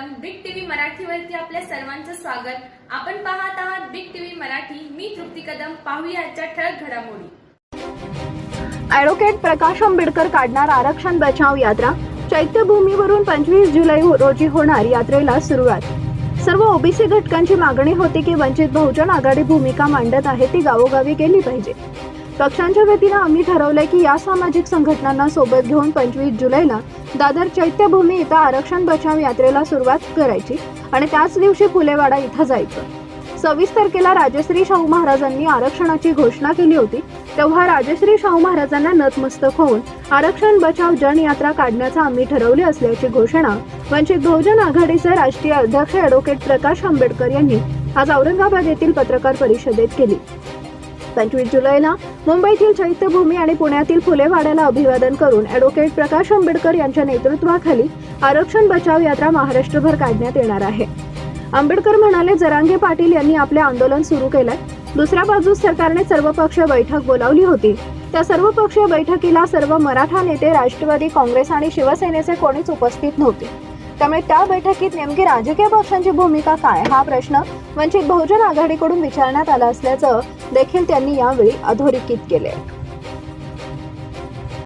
मराठीवरती आपल्या सर्वांचं स्वागत. आपण पाहत आहात बिग टीव्ही मराठी. मी तृप्ती कदम. पाहूया आजच्या ठळक घडामोडी. ऍडव्होकेट प्रकाश आंबेडकर काढणार आरक्षण बचाव यात्रा. चैत्यभूमीवरून पंचवीस जुलै हो- रोजी होणार यात्रेला सुरुवात. सर्व ओबीसी घटकांची मागणी होती की वंचित बहुजन आघाडी भूमिका मांडत आहे ती गावोगावी गेली पाहिजे. पक्षांच्या वतीनं आम्ही ठरवलंय की या सामाजिक संघटनांना सोबत घेऊन पंचवीस जुलैला दादर चैत्यभूमी इथं आरक्षण बचाव यात्रेला सुरुवात करायची आणि त्याच दिवशी फुलेवाडा इथं जायचं. सव्वीस तारखेला राजश्री शाहू महाराजांनी आरक्षणाची घोषणा केली होती तेव्हा राजश्री शाहू महाराजांना नतमस्तक होऊन आरक्षण बचाव जनयात्रा काढण्याचा आम्ही ठरवले असल्याची घोषणा वंचित बहुजन आघाडीचे राष्ट्रीय अध्यक्ष अॅडव्होकेट प्रकाश आंबेडकर यांनी आज औरंगाबाद येथील पत्रकार परिषदेत केली. पंचवीस जुलैला मुंबईतील चैत्यभूमी आणि पुण्यातील फुलेवाड्याला अभिवादन करून ॲडव्होकेट प्रकाश आंबेडकर यांच्या नेतृत्वाखाली आरक्षण बचाव यात्रा महाराष्ट्रभर काढण्यात येणार आहे. आंबेडकर म्हणाले जरांगे पाटील यांनी आपले आंदोलन सुरू केलंय. दुसऱ्या बाजूस सरकारने सर्वपक्षीय बैठक बोलावली होती. त्या सर्वपक्षीय बैठकीला सर्व मराठा नेते राष्ट्रवादी काँग्रेस आणि शिवसेनेचे कोणीच उपस्थित नव्हते. त्यामुळे त्या बैठकीत नेमकी राजकीय पक्षांची भूमिका काय? हा प्रश्न वंचित बहुजन आघाडीकडून विचारण्यात आला असल्याचं देखील त्यांनी यावेळी अधोरेखित केले